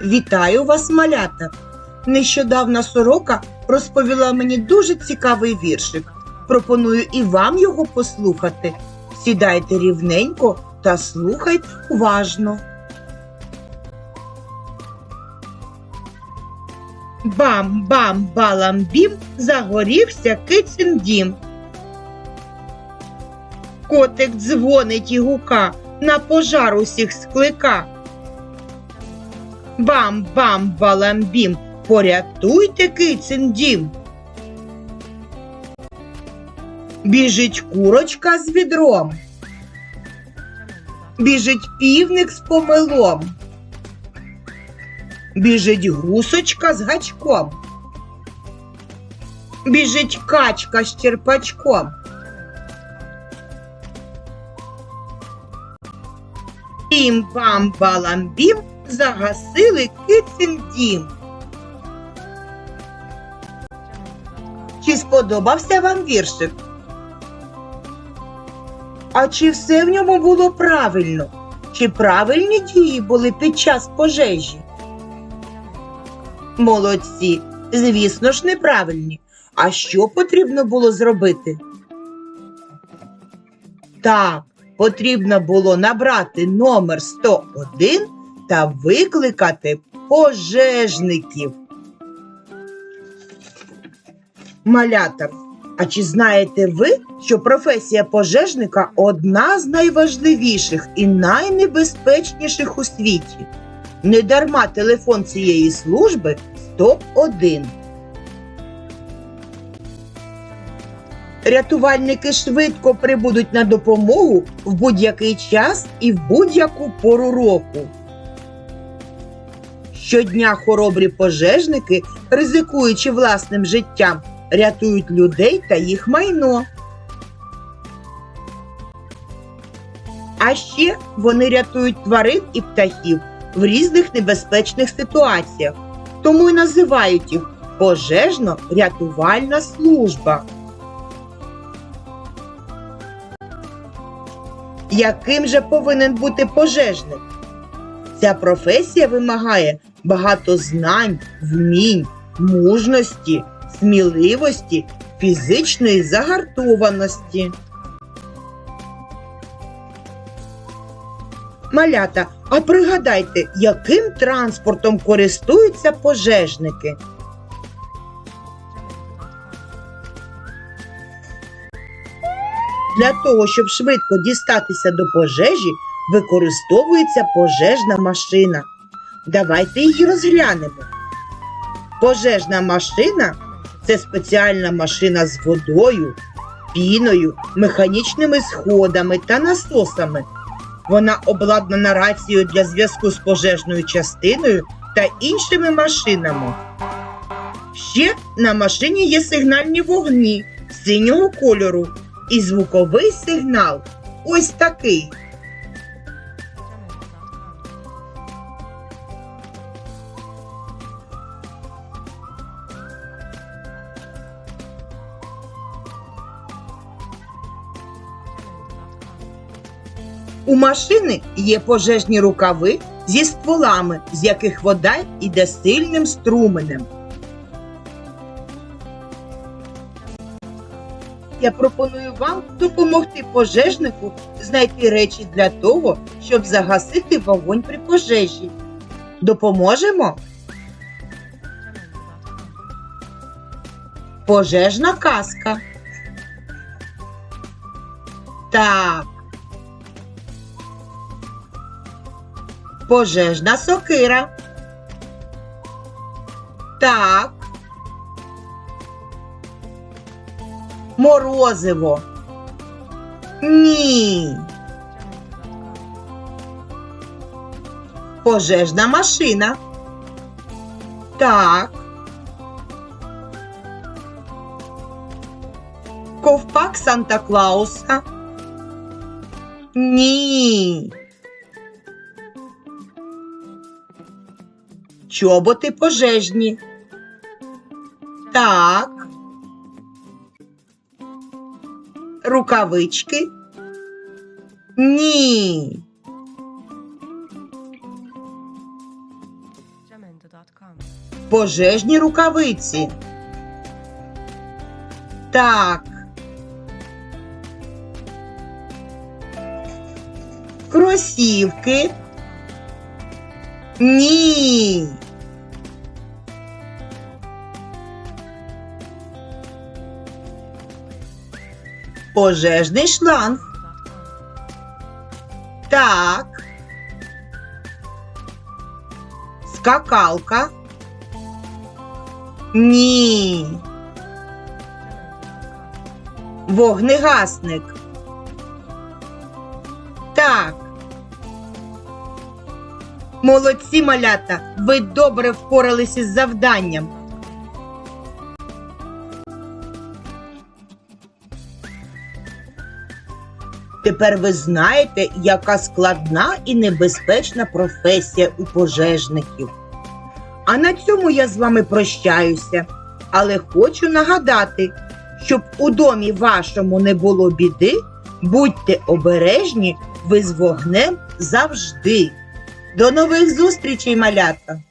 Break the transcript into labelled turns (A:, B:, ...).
A: Вітаю вас, малята! Нещодавно сорока розповіла мені дуже цікавий віршик. Пропоную і вам його послухати. Сідайте рівненько та слухайте уважно. Бам-бам-балам-бім загорівся кицин дім. Котик дзвонить і гука, на пожар усіх склика. Бам-бам-балам-бім, порятуйте кицин дім. Біжить курочка з відром. Біжить півник з помилом. Біжить гусочка з гачком. Біжить качка з черпачком. Бім-бам-балам-бім загасили кицин дім. Чи сподобався вам віршик? А чи все в ньому було правильно? Чи правильні дії були під час пожежі? Молодці, звісно ж, неправильні. А що потрібно було зробити? Так, потрібно було набрати номер 101 та викликати пожежників. Малята, а чи знаєте ви, що професія пожежника одна з найважливіших і найнебезпечніших у світі? Недарма телефон цієї служби 101. Рятувальники швидко прибудуть на допомогу в будь-який час і в будь-яку пору року. Щодня хоробрі пожежники, ризикуючи власним життям, рятують людей та їх майно. А ще вони рятують тварин і птахів в різних небезпечних ситуаціях, тому й називають їх пожежно-рятувальна служба. Яким же повинен бути пожежник? Ця професія вимагає багато знань, вмінь, мужності, сміливості, фізичної загартованості. Малята, а пригадайте, яким транспортом користуються пожежники? Для того, щоб швидко дістатися до пожежі, використовується пожежна машина. Давайте її розглянемо. Пожежна машина це спеціальна машина з водою, піною, механічними сходами та насосами. Вона обладнана рацією для зв'язку з пожежною частиною та іншими машинами. Ще на машині є сигнальні вогні синього кольору і звуковий сигнал ось такий. У машини є пожежні рукави зі стволами, з яких вода йде сильним струменем. Я пропоную вам допомогти пожежнику знайти речі для того, щоб загасити вогонь при пожежі. Допоможемо? Пожежна каска. Так. Пожежна сокира. Так. Морозиво. Ні. Пожежна машина. Так. Ковпак Санта Клауса. Ні. Чоботи пожежні. Так. Рукавички. Ні. Пожежні рукавиці. Так. Кросівки. Ні. Пожежний шланг. Так. Скакалка. Ні. Вогнегасник. Так. Молодці малята, ви добре впоралися з завданням. Тепер ви знаєте, яка складна і небезпечна професія у пожежників. А на цьому я з вами прощаюся, але хочу нагадати, щоб у домі вашому не було біди, будьте обережні, ви з вогнем завжди. До нових зустрічей, малята!